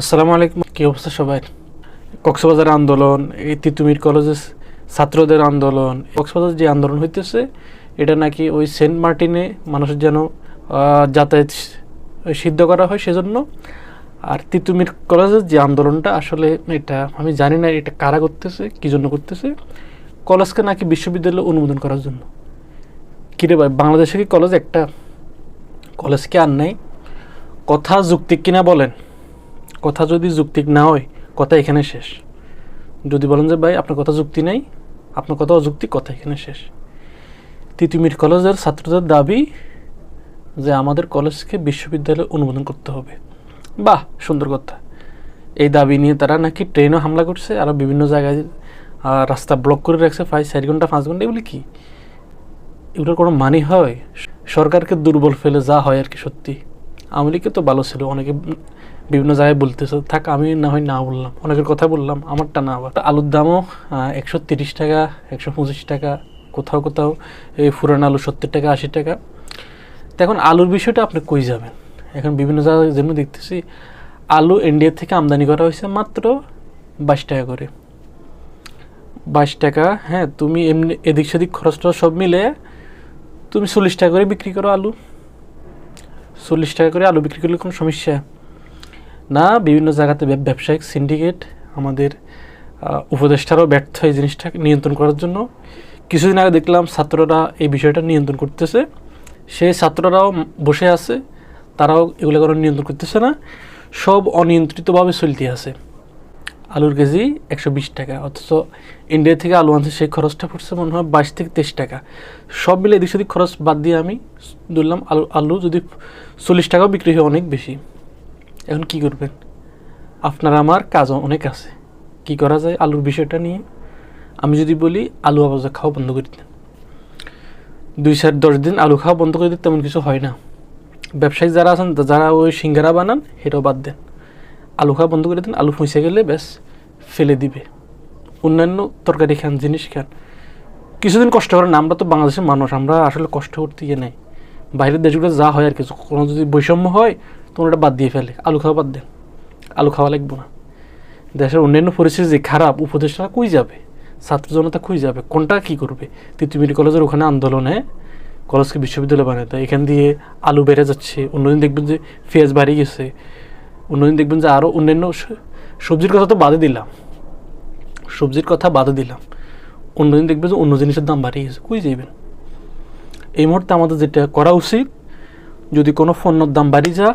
আসসালামু আলাইকুম। কি অবস্থা সবাই? কক্সবাজার আন্দোলন, এই তিতুমির কলেজের ছাত্রদের আন্দোলন, কক্সবাজার যে আন্দোলন হইতেছে, এটা নাকি ওই সেন্ট মার্টিনে মানুষের যেন যাতায়াত সিদ্ধ করা হয় সেজন্য। আর তিতুমির কলেজের যে আন্দোলনটা, আসলে এটা আমি জানি না এটা কারা করতেছে, কী জন্য করতেছে। কলেজকে নাকি বিশ্ববিদ্যালয় অনুমোদন করার জন্য। কিরে ভাই, বাংলাদেশে কি কলেজ একটা? কলেজ কি আর নাই? কথা যুক্তিক কিনা বলেন। কথা যদি যুক্তিক না হয়, কথা এখানে শেষ। যদি বলেন যে, ভাই, আপনার কথা যুক্তি নেই, আপনার কথা অযুক্তি কথা এখানে শেষ। তিতুমির কলেজের ছাত্রদের দাবি যে, আমাদের কলেজকে বিশ্ববিদ্যালয়ে অনুমোদন করতে হবে। বাহ, সুন্দর কথা। এই দাবি নিয়ে তারা নাকি ট্রেনও হামলা করছে আরও বিভিন্ন জায়গায় রাস্তা ব্লক করে রাখছে, প্রায় চার ঘণ্টা, পাঁচ ঘণ্টা, এগুলি কি? এগুলোর কোনো মানি হয়? সরকারকে দুর্বল ফেলে যা হয় আর কি সত্যি। আওয়ামী লীগকে তো ভালো ছিল, অনেকে বিভিন্ন জায়গায় বলতেছে, থাক, আমি না হয় না বললাম। অনেকের কথা বললাম, আমারটা না আবার। আলুর দামও একশো তিরিশ টাকা, একশো পঁচিশ টাকা, কোথাও কোথাও এই ফুরান আলু সত্তর টাকা, আশি টাকা। এখন আলুর বিষয়টা আপনি কই যাবেন? এখন বিভিন্ন জায়গায় যেমন দেখতেছি, আলু ইন্ডিয়া থেকে আমদানি করা হয়েছে মাত্র বাইশ টাকা করে। বাইশ টাকা হ্যাঁ তুমি এমনি এদিক সেদিক খরচটা সব মিলে তুমি চল্লিশ টাকা করে বিক্রি করো আলু। চল্লিশ টাকা করে আলু বিক্রি করলে কোনো সমস্যা? না, বিভিন্ন জায়গাতে ব্যবসায়িক সিন্ডিকেট আমাদের উপদেষ্টারাও ব্যর্থ এই জিনিসটা নিয়ন্ত্রণ করার জন্য। কিছুদিন আগে দেখলাম ছাত্ররা এই বিষয়টা নিয়ন্ত্রণ করতেছে। সেই ছাত্ররাও বসে আছে, তারাও এগুলো কোনো নিয়ন্ত্রণ করতেছে না। সব অনিয়ন্ত্রিতভাবে চলতে আছে। আলুর কেজি একশো বিশ টাকা, অথচ ইন্ডিয়া থেকে আলু আনছে, সেই খরচটা পড়ছে মনে হয় বাইশ থেকে তেইশ টাকা। সব মিলে এদিক সেদিক খরচ বাদ দিয়ে আমি ধরলাম আলু আলু যদি চল্লিশ টাকাও বিক্রি হয় অনেক বেশি। এখন কি করবেন? আপনার আমার কাজ অনেক আছে। কি করা যায় আলুর বিষয়টা নিয়ে? আমি যদি বলি, আলু আবাজ খাওয়া বন্ধ করে দেন দুই চার দশ দিন আলু খাওয়া বন্ধ করে দিতে তেমন কিছু হয় না। ব্যবসায়ী যারা আছেন, যারা ওই সিঙ্গারা বানান, সেটাও বাদ দেন। আলু খাওয়া বন্ধ করে দিন, আলু ফুঁসে গেলে ব্যাস, ফেলে দিবে। অন্যান্য তরকারি খান, জিনিস খান। কিছুদিন কষ্ট করেন, আমরা তো বাংলাদেশের মানুষ, আমরা আসলে কষ্ট করতে গিয়ে নেই। বাইরের দেশগুলো যা হয় আর কিছু কোনো যদি বৈষম্য হয় তোমরা ওটা বাদ দিয়ে ফেলে। আলু খাওয়া বাদ দেন। আলু খাওয়া লাগবে না। দেশের অন্যান্য পরিস্থিতি যে খারাপ উপদেশটা কই যাবে? ছাত্র জনতা কই যাবে? কোনটা কি করবে? তিতুমিরি কলেজের ওখানে আন্দোলনে কলেজকে বিশ্ববিদ্যালয় বানাতে। এখান দিয়ে আলু বেড়ে যাচ্ছে। অন্যদিন দেখবেন যে পেঁয়াজ বাড়ি গেছে। অন্যদিন দেখবেন যে আরও অন্যান্য সবজির কথা তো বাদে দিলাম। সবজির কথা বাদে দিলাম। অন্যদিন দেখবেন যে অন্য জিনিসের দাম বাড়িয়ে গেছে। কই যাইবেন? এই মুহূর্তে আমাদের যেটা করা উচিত, যদি কোনো পণ্যর দাম বাড়িয়ে যা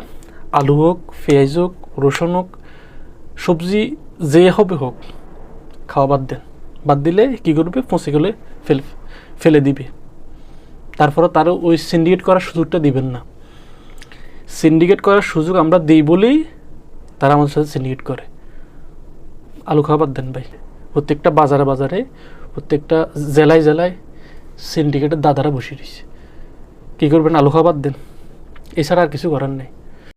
আলু হোক, পেঁয়াজ হোক, রসুন হোক, সবজি যে হবে হোক, খাওয়া বাদ দেন। বাদ দিলে কী করবে? পচে গেলে ফেল, ফেলে দিবে। তারপরে তারও ওই সিন্ডিকেট করার সুযোগটা দিবেন না। সিন্ডিকেট করার সুযোগ আমরা দিই বলেই তারা আমাদের সাথে সিন্ডিকেট করে। আলু খাবার দেন ভাই। প্রত্যেকটা বাজারে বাজারে, প্রত্যেকটা জেলায় জেলায় সিন্ডিকেটের দাদারা বসিয়ে দিয়েছে। কী করবেন? আলু খাবার দেন। এছাড়া আর কিছু করার নেই।